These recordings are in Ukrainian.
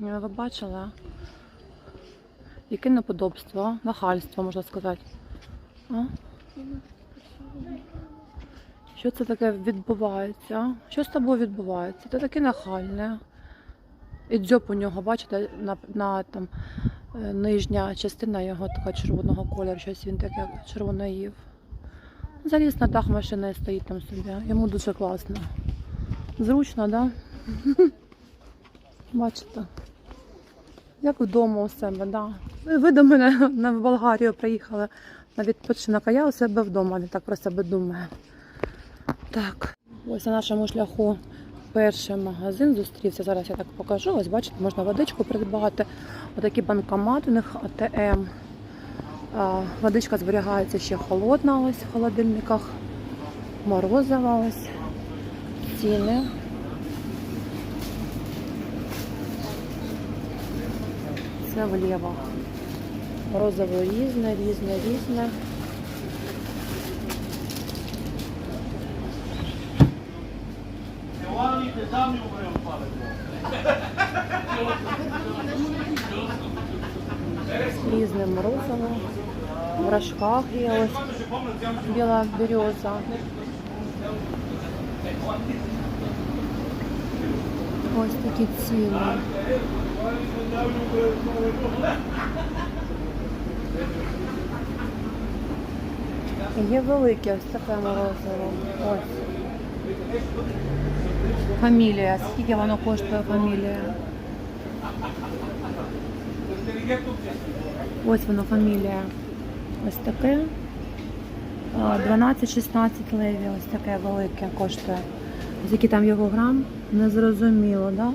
Ви бачили? Яке неподобство, нахальство, можна сказати. А? Що це таке відбувається? Що з тобою відбувається? Ти таке нахальне. І дзьоб у нього, бачите, на, на там, е, нижня частина його така червоного кольору, щось він таке червоне їв. Заліз на дах машини стоїть там собі. Йому дуже класно. Зручно, так? Да? Бачите? Як вдома у себе, да. Ви- до мене на Болгарію приїхали на відпочинок, а я у себе вдома, не так про себе думаю. Так, ось на нашому шляху перший магазин зустрівся. Зараз я так покажу. Ось бачите, можна водичку придбати. Отакий банкомат у них АТМ. Водичка зберігається ще холодна ось в холодильниках. Морозива ось. Ціни. Це вліво. Морозиво різне, різне, різне. Іваніте, там не умрем палець. Різне морозиво. В рожках є ось біла береза. Ось такі ціни. Є велике ось таке морозиво. Ось. Фамілія. Скільки воно коштує фамілія? Ось воно фамілія. Ось таке. 12-16 леві, ось таке велике коштує. Скільки там його грам? Незрозуміло, да?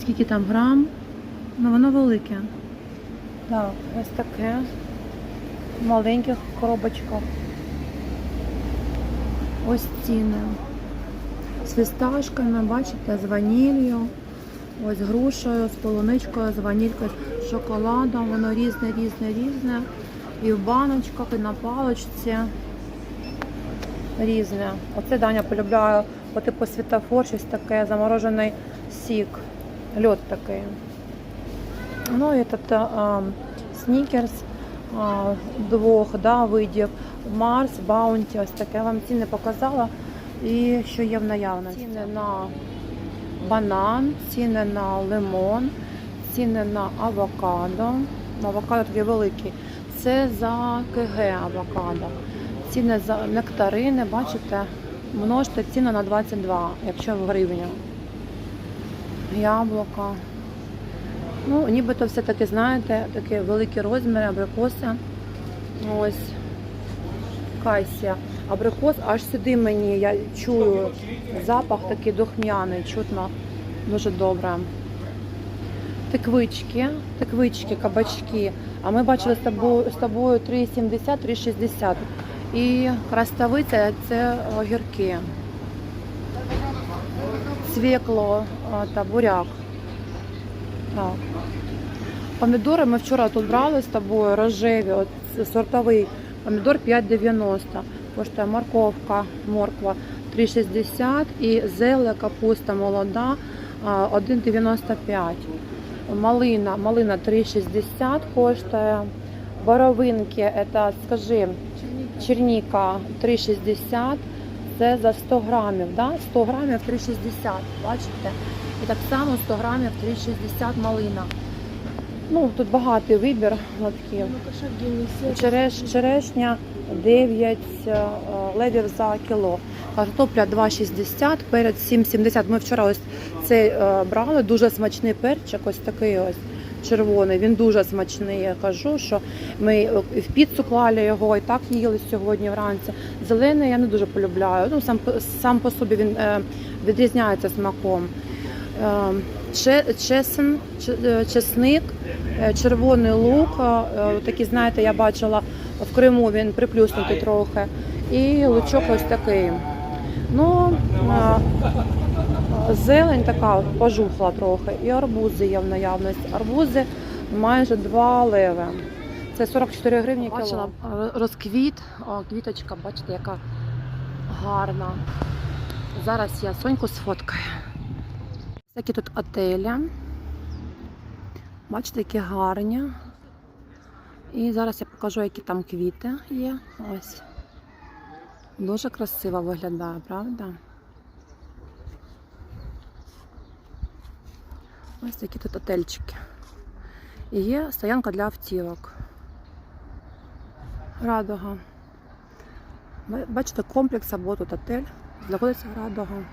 Скільки там грам? Ну воно велике. Так, ось таке. В маленьких коробочках. Ось ціни. З фісташками, бачите, з ванілью. Ось грушею, з полуничкою, з ванількою, з шоколадом. Воно різне, різне, різне. І в баночках, і на паличці. Різне. Оце Даня полюбляє по типу світофор, щось таке, заморожений сік. Льод такий. Ну і тут а, снікерс а, двох да, видів. Марс, Баунті, ось таке. Я вам ціни показала. І що є в наявності. Ціни на банан, ціни на лимон, ціни на авокадо. Авокадо такі великі. Це за КГ авокадо. Ціни за нектарини, бачите, множте ціну на 22, якщо в гривню. Яблука. Ну, нібито все-таки, знаєте, такі великі розміри, абрикоси. Ось кайсія. Абрикос аж сюди мені, я чую запах такий духмяний, чутно дуже добре. Тиквички, тиквички, кабачки. А ми бачили з тобою, з тобою 3,70, 3,60. І краставиця це огірки. Свікло та буряк. Так. Помідори ми вчора тут брали з тобою рожеві, от сортовий помідор 5,90. Коштує морковка, морква 3,60 і зеле капуста молода 1,95. Малина, малина 3,60 коштує. Боровинки, это, скажи, черніка 3,60. Це за 100 грамів, да? 100 грамів 3,60, бачите? І так само 100 грамів 3,60 малина. Ну, тут багатий вибір. От. Череш, черешня 9 е, левів за кіло. Картопля 2,60, перець 7,70. Ми вчора ось цей е, брали, дуже смачний перчик, ось такий ось червоний. Він дуже смачний. Я кажу, що ми е, в піцу клали його і так їли сьогодні вранці. Зелений я не дуже полюбляю. Ну, сам, сам по собі він відрізняється смаком. Е, че- Чесен, е, чесник, е, червоний лук. е, Такий, знаєте, я бачила в Криму він приплюснутий трохи. І лучок ось такий. Ну, зелень така пожухла трохи. І арбузи є в наявності. Арбузи майже 2 леви. Це 44 гривні кіло. Бачила розквіт, О, квіточка, бачите, яка гарна. Зараз я Соньку сфоткаю. Всякі тут отелі. Бачите, які гарні. І зараз я покажу, які там квіти є. Ось. Дуже красиво виглядає, правда? Ось такі тут отельчики. І є стоянка для автівок. Радуга. Бачите, комплекс або тут отель. Знаходиться Радуга.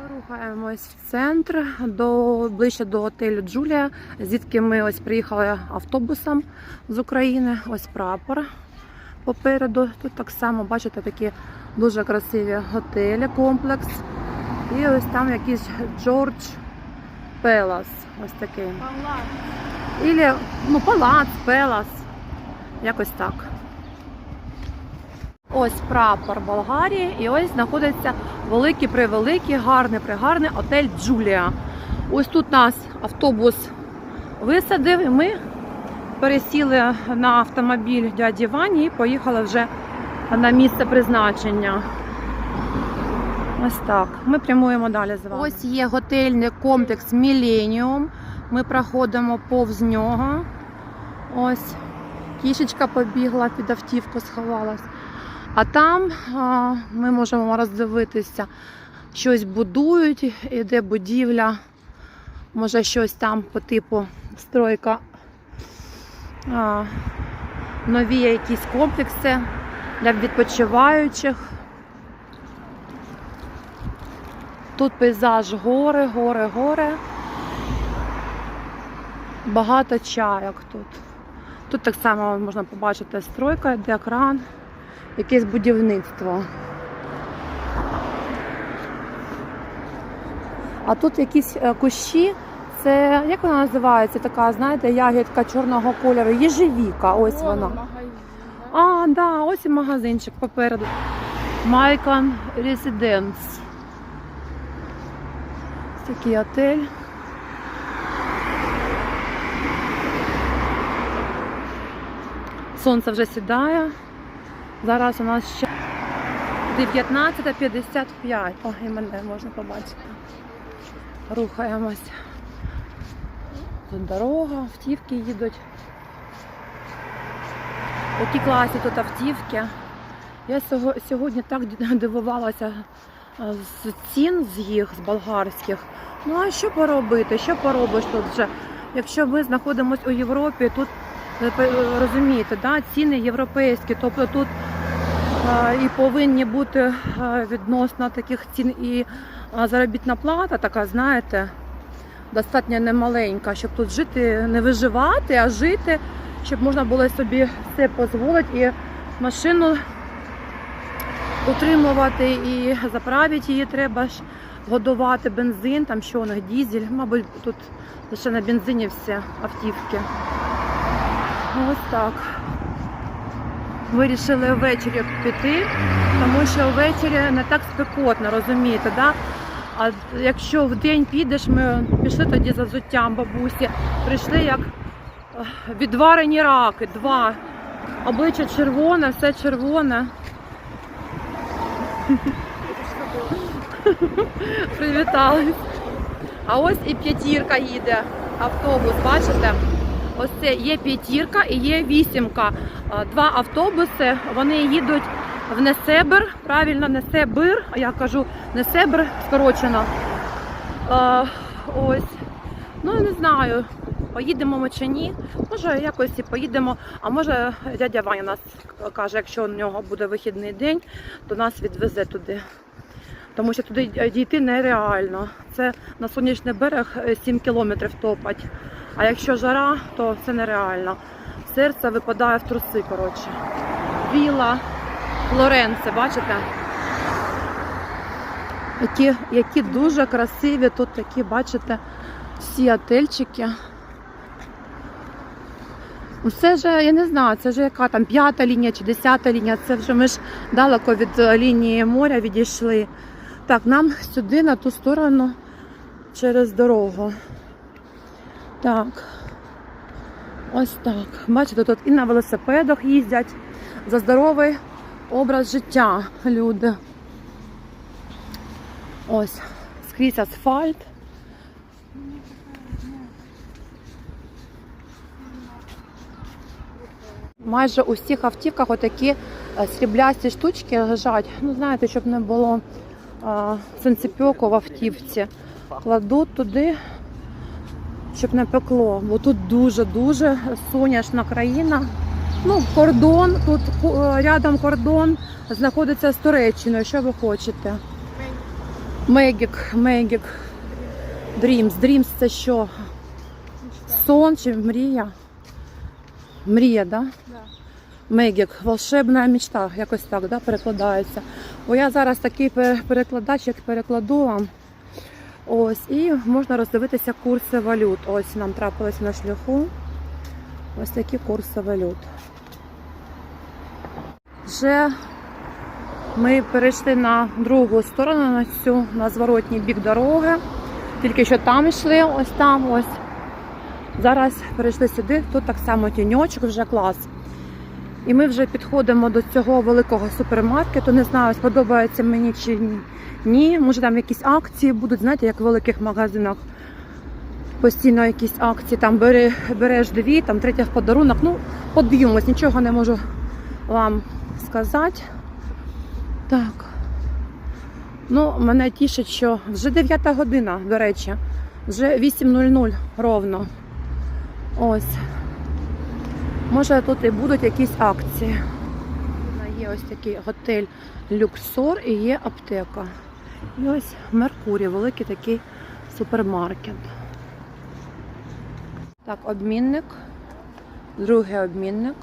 Ми рухаємось в центр до ближче до готелю Джулія, звідки ми ось приїхали автобусом з України. Ось прапор попереду. Тут так само бачите такі дуже красиві готелі, комплекс. І ось там якийсь Джордж Пелас. Ось такий. Ілі, ну, палац, пелас. Якось так. Ось прапор Болгарії, і ось знаходиться великий превеликий, гарний пригарний отель Джулія. Ось тут нас автобус висадив, і ми пересіли на автомобіль дяді Вані і поїхали вже на місце призначення. Ось так. Ми прямуємо далі з вами. Ось є готельний комплекс Міленіум. Ми проходимо повз нього. Ось кішечка побігла під автівку, сховалась. А там а, ми можемо роздивитися, щось будують, іде будівля, може щось там по типу стройка. А, нові якісь комплекси для відпочиваючих. Тут пейзаж гори, гори, гори. Багато чайок тут. Тут так само можна побачити стройка, де кран, якесь будівництво. А тут якісь е, кущі. Це як вона називається? Така, знаєте, ягідка чорного кольору. Єжевіка, ось вона. А, да, ось і магазинчик попереду. Майкан. Ось такий отель. Сонце вже сідає. Зараз у нас ще 19.55. О, і мене можна побачити. Рухаємось. Тут дорога, автівки їдуть. Які класні тут автівки. Я сьогодні так дивувалася е, з цін з їх, з болгарських. Ну а що поробити? Що поробиш тут вже? Якщо ми знаходимося у Європі, тут розумієте, да, ціни європейські, тобто тут е, і повинні бути відносно таких цін і заробітна плата, така, знаєте, достатньо немаленька, щоб тут жити, не виживати, а жити, щоб можна було собі все дозволити і машину утримувати і заправити її треба ж, годувати бензин, там що у них дізель, мабуть, тут лише на бензині всі автівки. Ну, Ось так. Вирішили ввечері піти, тому що ввечері не так спекотно, розумієте, да? А якщо в день підеш, ми пішли тоді за взуттям бабусі, прийшли як е, відварені раки, два. Обличчя червоне, все червоне. Привітались. А ось і п'ятірка їде. Автобус, бачите? Ось це є п'ятірка і є вісімка. Два автобуси, вони їдуть в Несебр, правильно, Несебир, я кажу Несебр скорочено. Ось. Ну, не знаю, поїдемо ми чи ні. Може, якось і поїдемо. А може, дядя Ваня нас каже, якщо у нього буде вихідний день, то нас відвезе туди. Тому що туди дійти нереально. Це на сонячний берег е, 7 кілометрів топать. А якщо жара, то це нереально. Серце випадає в труси, коротше. Віла Флоренце, бачите? Які, які дуже красиві тут такі, бачите, всі отельчики. Ну, Це ж, я не знаю, це ж яка там п'ята лінія чи десята лінія. Це вже ми ж далеко від е, лінії моря відійшли. Так, нам сюди, на ту сторону, через дорогу. Так. Ось так. Бачите, тут і на велосипедах їздять. За здоровий образ життя люди. Ось, скрізь асфальт. Майже у всіх автівках отакі е, сріблясті штучки лежать. Ну, знаєте, щоб не було е, сонцепьоку в автівці. Кладуть туди, щоб не пекло, бо тут дуже-дуже сонячна країна. Ну, кордон, тут е, рядом кордон знаходиться з Туреччиною. Що ви хочете? Мегік, Мегік. Дрімс. Дрімс це що? Сон чи мрія? Мрія, да? Да. Мегік, волшебна мечта, якось так да, перекладається. Бо я зараз такий пе- перекладач, як перекладу вам. Ось, і можна роздивитися курси валют. Ось нам трапилось на шляху. Ось такі курси валют. Вже ми перейшли на другу сторону, на цю, на зворотній бік дороги. Тільки що там йшли, ось там, ось. Зараз перейшли сюди, тут так само тіньочок, вже клас. І ми вже підходимо до цього великого супермаркету. Не знаю, сподобається мені чи ні. Може там якісь акції будуть, знаєте, як в великих магазинах. Постійно якісь акції, там бери, береш дві, там третя в подарунок. Ну, подивимось, нічого не можу вам сказати. Так. Ну, мене тішить, що вже 9 година, до речі, вже 8.00 ровно. Ось. Може тут і будуть якісь акції. Є ось такий готель Люксор і є аптека. І ось Меркурій, великий такий супермаркет. Так, обмінник. Другий обмінник.